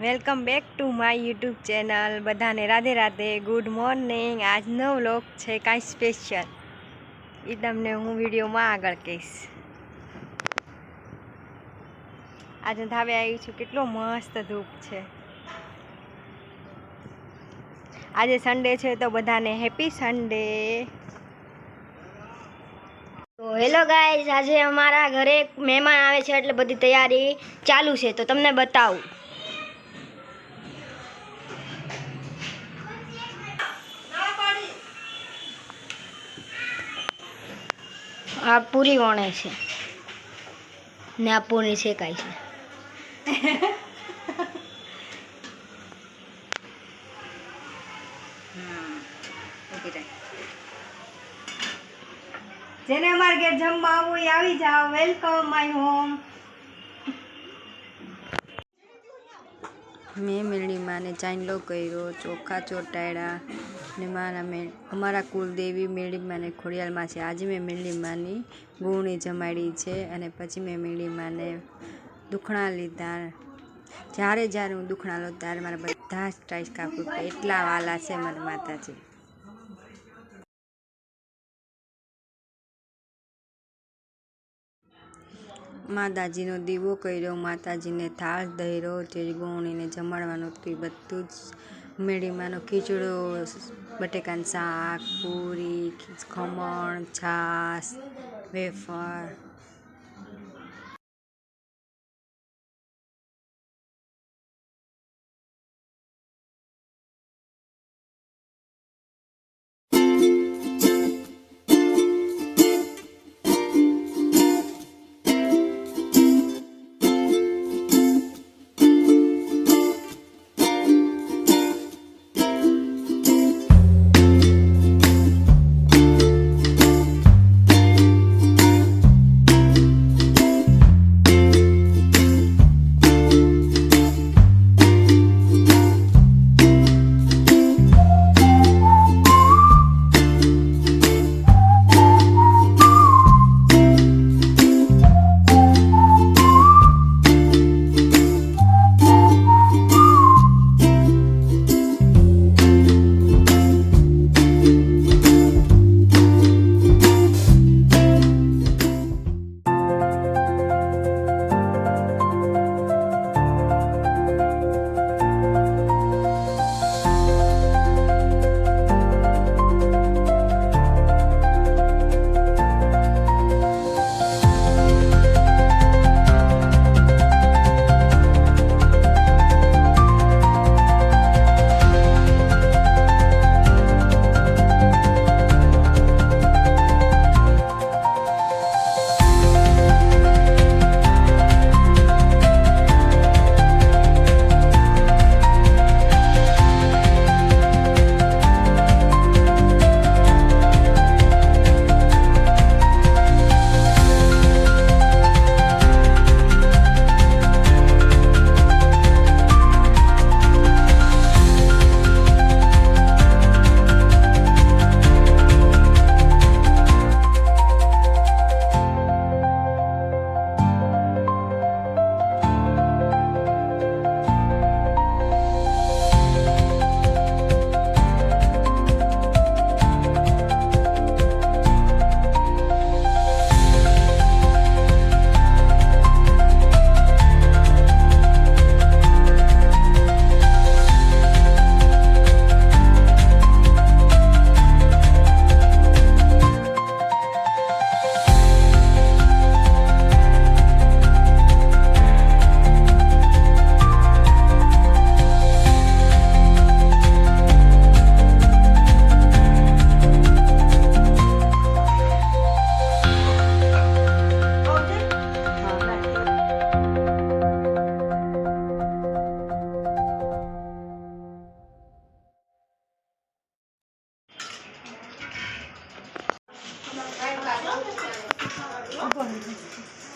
Welcome back to my YouTube channel. બધાને Radhe Radhe. Good morning. આજનો vlog છે કાંઈ સ્પેશિયલ. એ તમને હું વિડીયોમાં આગળ કહીશ. આજે ધાબે આવી છું. કેટલો મસ્ત ધૂપ છે. આજે સન્ડે છે તો બધાને હેપી સન્ડે તો હેલો ગાઈઝ, આજે અમારા ઘરે મહેમાન આવે છે એટલે બધી તૈયારી ચાલુ છે. તો તમને બતાવું. આ પૂરી વણે છે. ને આ પૂરી શેકાય છે. જેને અમારે ઘેર જમવા આવવું એ આવી જાઓ. વેલકમ માય હોમ મેં મેળીમાં ને ચાંદલો કર્યો ચોખા ચોટાડ્યા. ને મારા મેં અમારા કુલદેવી મેળડી માને ખોડિયાલમાં છે. આજે મેં મેળીમાની ગુણી જમાડી છે અને પછી મેં મેળીમાને દુખણા લીધા. જ્યારે જ્યારે હું દુખણા લઉં ત્યારે મારા બધા જ ટાઈસ કાપું એટલા વાલા છે મારા માતાજી. માતાજીનો દીવો કર્યો, માતાજીને થાળ ધર્યો જે ગુણીને જમાડવાનું હતું એ બધું જ મેળીમાંનો ખીચડો બટેકાનું શાક પૂરી ખમણ છાશ વેફર.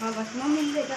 हाँ बस ना मिल जाएगा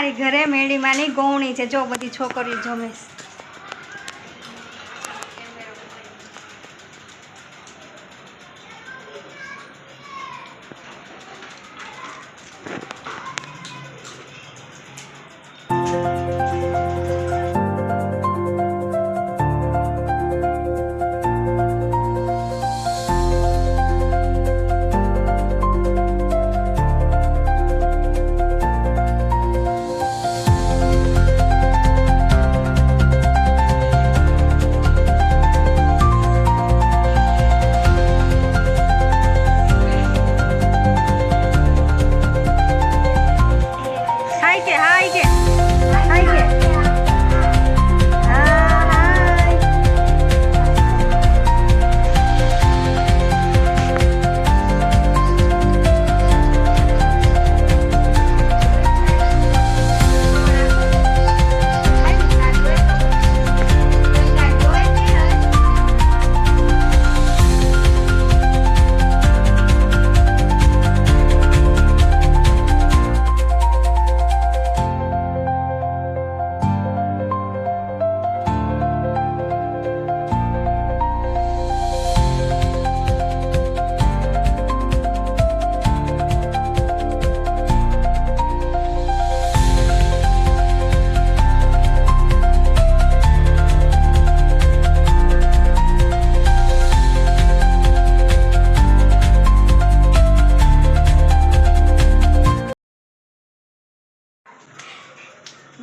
અમારી ઘરે મેળીમાંની ગૌણી છે. જો બધી છોકરીઓ જમે.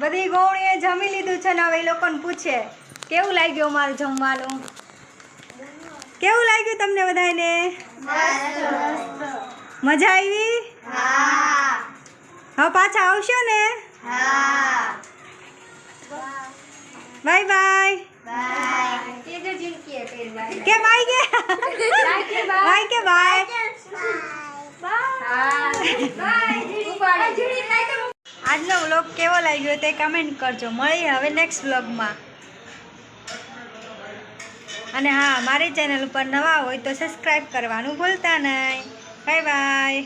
બધી ગૌણીએ જમી લીધું છે ને હવે એ લોકોને પૂછે કેવું લાગ્યું અમારું જમવાનું કેવું લાગ્યું તમને બધાને મજા આવી હવે પાછા આવશો ને બાય બાય કે બાય કે બાય કે બાય આજનો વ્લોગ કેવો લાગ્યો તે કમેન્ટ કરજો. મળી હવે નેક્સ્ટ વ્લોગમાં અને હા, મારી ચેનલ ઉપર નવા હોય તો સબસ્ક્રાઈબ કરવાનું ભૂલતા નહીં. Bye bye